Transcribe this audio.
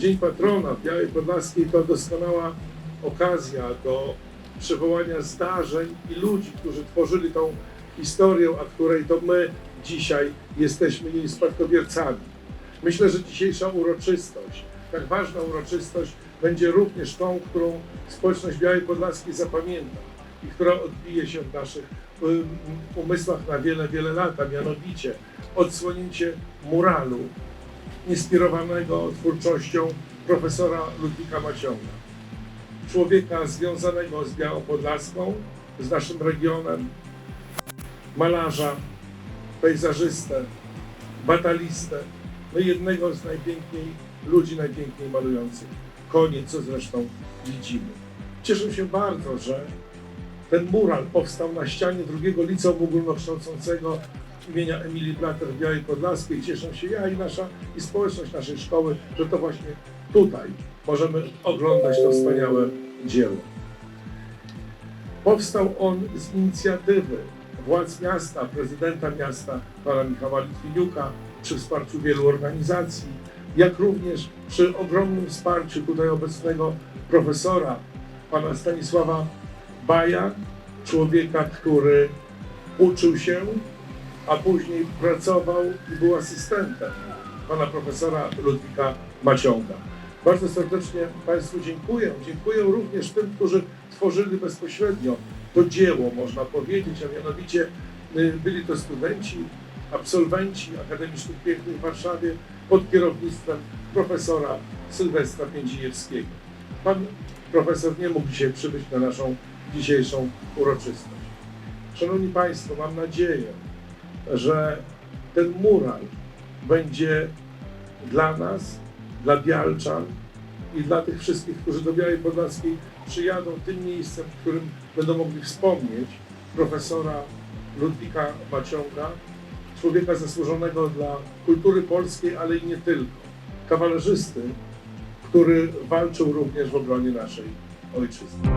Dzień Patrona w Białej Podlaskiej to doskonała okazja do przywołania zdarzeń i ludzi, którzy tworzyli tą historię, a której to my dzisiaj jesteśmy jej spadkobiercami. Myślę, że dzisiejsza uroczystość, tak ważna uroczystość, będzie również tą, którą społeczność Białej Podlaskiej zapamięta i która odbije się w naszych ym, umysłach na wiele, wiele lat, a mianowicie odsłonięcie muralu inspirowanego twórczością profesora Ludwika Maciąga. Człowieka związanego z Białą Podlaską, z naszym regionem, malarza, pejzażystę, batalistę, no jednego z najpiękniej ludzi najpiękniej malujących. Koniec, co zresztą widzimy. Cieszę się bardzo, że ten mural powstał na ścianie drugiego liceum ogólnokształcącego imienia Emilii Blatter w Białej Podlaskiej. Cieszę się ja i nasza i społeczność naszej szkoły, że to właśnie tutaj możemy oglądać to wspaniałe dzieło. Powstał on z inicjatywy władz miasta, prezydenta miasta, pana Michała Litwiniuka, przy wsparciu wielu organizacji, jak również przy ogromnym wsparciu tutaj obecnego profesora, pana Stanisława Baja, człowieka, który uczył się, a później pracował i był asystentem pana profesora Ludwika Maciąga. Bardzo serdecznie Państwu dziękuję. Dziękuję również tym, którzy tworzyli bezpośrednio to dzieło, można powiedzieć, a mianowicie y, byli to studenci, absolwenci Akademicznych Pięknych w Warszawie pod kierownictwem profesora Sylwestra Piędzijewskiego. Pan profesor nie mógł dzisiaj przybyć na naszą dzisiejszą uroczystość. Szanowni Państwo, mam nadzieję, że ten mural będzie dla nas, dla Bialczan i dla tych wszystkich, którzy do Białej Podlaskiej przyjadą tym miejscem, w którym będą mogli wspomnieć profesora Ludwika Maciąga, człowieka zasłużonego dla kultury polskiej, ale i nie tylko. Kawalerzysty, który walczył również w obronie naszej ojczyzny.